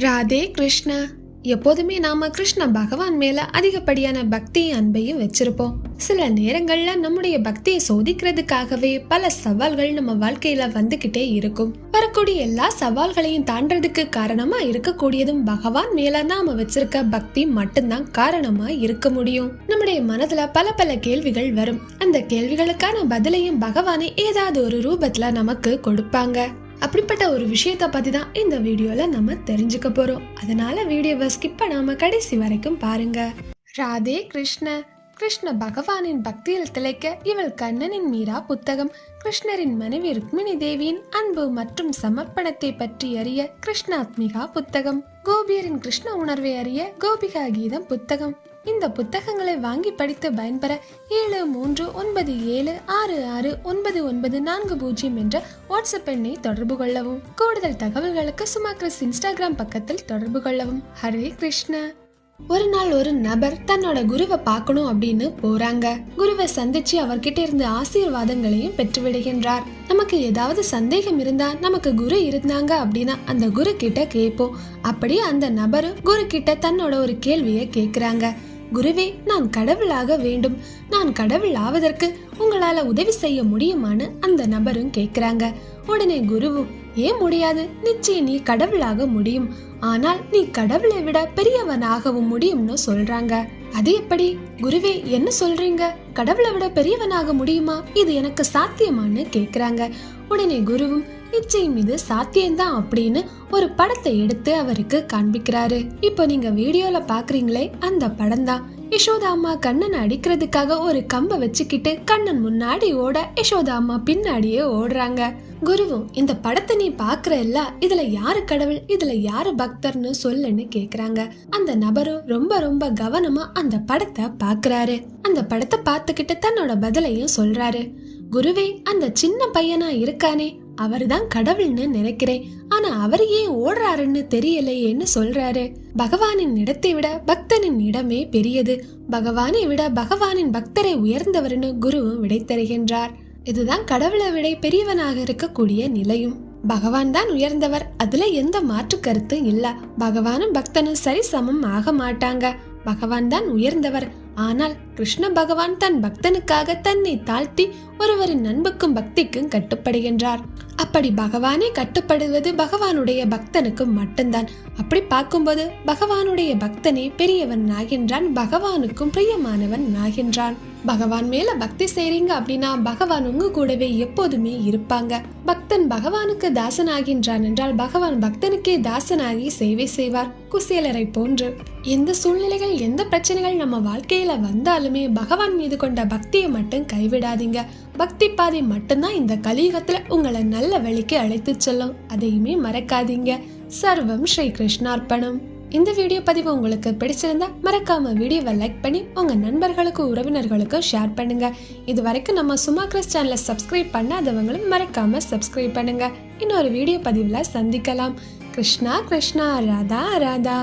ராதே கிருஷ்ணா. எப்போதுமே நாம கிருஷ்ண பகவான் மேல அதிகப்படியான பக்தி அன்பையும் வச்சிருப்போம். சில நேரங்கள்ல நம்முடைய பக்தியை சோதிக்கிறதுக்காகவே பல சவால்கள் நம்ம வாழ்க்கையில வந்துகிட்டே இருக்கும். வரக்கூடிய எல்லா சவால்களையும் தாண்டறதுக்கு காரணமா இருக்கக்கூடியதும் பகவான் மேல நாம வச்சிருக்க பக்தி மட்டும்தான் காரணமா இருக்க முடியும். நம்முடைய மனதுல பல பல கேள்விகள் வரும். அந்த கேள்விகளுக்கான பதிலையும் பகவானே ஏதாவது ஒரு ரூபத்துல நமக்கு கொடுப்பாங்க. அப்படிப்பட்ட ஒரு விஷயத்தை பற்றி தான் இந்த வீடியோவில் நம்ம தெரிஞ்சுக்க போகிறோம் அதனால் வீடியோவை ஸ்கிப் பண்ணாமல் கடைசி வரைக்கும் பாருங்கள் ராதே கிருஷ்ண. கிருஷ்ண பகவானின் பக்தியில் திளைக்க இவள் கண்ணனின் மீரா புத்தகம். கிருஷ்ணரின் மனைவி ருக்மிணி தேவியின் அன்பு மற்றும் சமர்ப்பணத்தை பற்றி அறிய கிருஷ்ணாத்மிகா புத்தகம். கோபியரின் கிருஷ்ண உணர்வை அறிய கோபிகா கீதம் புத்தகம். இந்த புத்தகங்களை வாங்கி படித்து பயன்பெற ஏழு மூன்று ஒன்பது ஏழு ஆறு ஆறு ஒன்பது ஒன்பது நான்கு பூஜ்ஜியம் என்ற வாட்ஸ்அப் எண்ணை தொடர்பு கொள்ளவும். கூடுதல் தகவல்களுக்கு சுமாக்ரஸ் இன்ஸ்டாகிராம் பக்கத்தில் தொடர்பு கொள்ளவும். ஹரே கிருஷ்ணா. ஒரு நாள் ஒரு நபர் தன்னோட குருவை பார்க்கணும் அப்படின்னு போறாங்க. குருவை சந்திச்சு அவர்கிட்ட இருந்து ஆசீர்வாதங்களையும் பெற்று விடுகின்றார் நமக்கு ஏதாவது சந்தேகம் இருந்தா நமக்கு குரு இருந்தாங்க அப்படின்னா அந்த குரு கிட்ட கேட்போம். அப்படியே அந்த நபரு குரு கிட்ட தன்னோட ஒரு கேள்வியை கேக்குறாங்க குருவே நான் கடவுளாக வேண்டும். நான் கடவுள் ஆவதற்கு உங்களால உதவி செய்ய முடியுமான்னு அந்த நபரும் கேக்குறாங்க உடனே குருவும் ஏன் முடியாது? நிச்சயம் நீ கடவுளாக முடியும். ஆனால் நீ கடவுளை விட பெரியவனாகவும் முடியும்னு சொல்றாங்க. அது எப்படி? குருவே என்ன சொல்றீங்க? கடவுளை விட பெரியவனாக முடியுமா? இது எனக்கு சாத்தியமான்னு கேக்குறாங்க. உடனே குருவும் நிச்சயம் இது சாத்தியம்தான் அப்படின்னு ஒரு படத்தை எடுத்து அவருக்கு காண்பிக்கிறாரு. இப்போ நீங்க வீடியோல பாக்குறீங்களே அந்த படம் தான் யசோதா அம்மா கண்ணனை அடிக்கிறதுக்காக ஒரு கம்பை வச்சுக்கிட்டு கண்ணன் முன்னாடி ஓட யசோதா அம்மா பின்னாடியே ஓடுறாங்க. குருவும் இந்த படத்தை நீ பாக்குற இல்ல இதுல யாரு கடவுள் இதுல யாரு பக்தர்னு சொல்லுன்னு கேக்குறாங்க. அந்த நபரும் ரொம்ப ரொம்ப கவனமா அந்த படத்தை பாக்குறாரு அந்த படத்தை பார்த்துக்கிட்டு தன்னோட பதிலையும் சொல்றாரு. குருவே அந்த சின்ன பையனா இருக்கானே அவர்தான் கடவுள்னு நினைக்கிறேன். ஆனா அவர் ஏன் ஓடுறாருன்னு தெரியலையேன்னு சொல்றாரு. பகவானின் இடத்தை விட பக்தனின் இடமே பெரியது. பகவானை விட பகவானின் பக்தரை உயர்ந்தவர்னு குருவும் விடை தருகின்றார் இதுதான் கடவுளை விட பெரியவனாக இருக்கக்கூடிய நிலையும். பகவான் தான் உயர்ந்தவர். அதுல எந்த மாற்று கருத்தும் இல்ல. பகவானும் பக்தனும் சரி சமம் ஆக மாட்டாங்க. பகவான் தான் உயர்ந்தவர். ஆனால் கிருஷ்ண பகவான் தன் பக்தனுக்காக தன்னை தாழ்த்தி ஒருவரின் அன்புக்கும் பக்திக்கும் கட்டுப்படுகின்றார். அப்படி பகவானே கட்டுப்படுவது பகவானுடைய பக்தனுக்கு மட்டும்தான். அப்படி பார்க்கும்போது பகவானுடைய பக்தனே பெரியவன் ஆகின்றான் பகவானுக்கும் பிரியமானவன் ஆகின்றான். பகவான் மேல பக்தி செய்றீங்க அப்படின்னா பகவான் உங்க கூடவே எப்போதுமே இருப்பாங்க. பக்தன் பகவானுக்கு தாசன் ஆகின்றான் என்றால் பகவான் பக்தனுக்கே தாசனாகி சேவை செய்வார். குசேலரை போன்று எந்த சூழ்நிலைகள் எந்த பிரச்சனைகள் நம்ம வாழ்க்கையில வந்தாலுமே பகவான் மீது கொண்ட பக்தியை மட்டும் கைவிடாதீங்க. பக்தி பாதை மட்டும்தான் இந்த கலியுகத்துல உங்களை நல்ல வழிக்கு அழைத்து செல்லும். அதையுமே மறக்காதீங்க. சர்வம் ஸ்ரீ கிருஷ்ணார்ப்பணம் இந்த வீடியோ பதிவு உங்களுக்கு பிடிச்சிருந்தா மறக்காம வீடியோவை லைக் பண்ணி உங்க நண்பர்களுக்கும் உறவினர்களுக்கும் ஷேர் பண்ணுங்க. இது வரைக்கும் நம்ம சும்மா கிறிஸ் சேனலை சப்ஸ்கிரைப் பண்ணாதவங்களும் மறக்காம சப்ஸ்கிரைப் பண்ணுங்க. இன்னொரு வீடியோ பதிவுல சந்திக்கலாம். கிருஷ்ணா கிருஷ்ணா ராதா ராதா.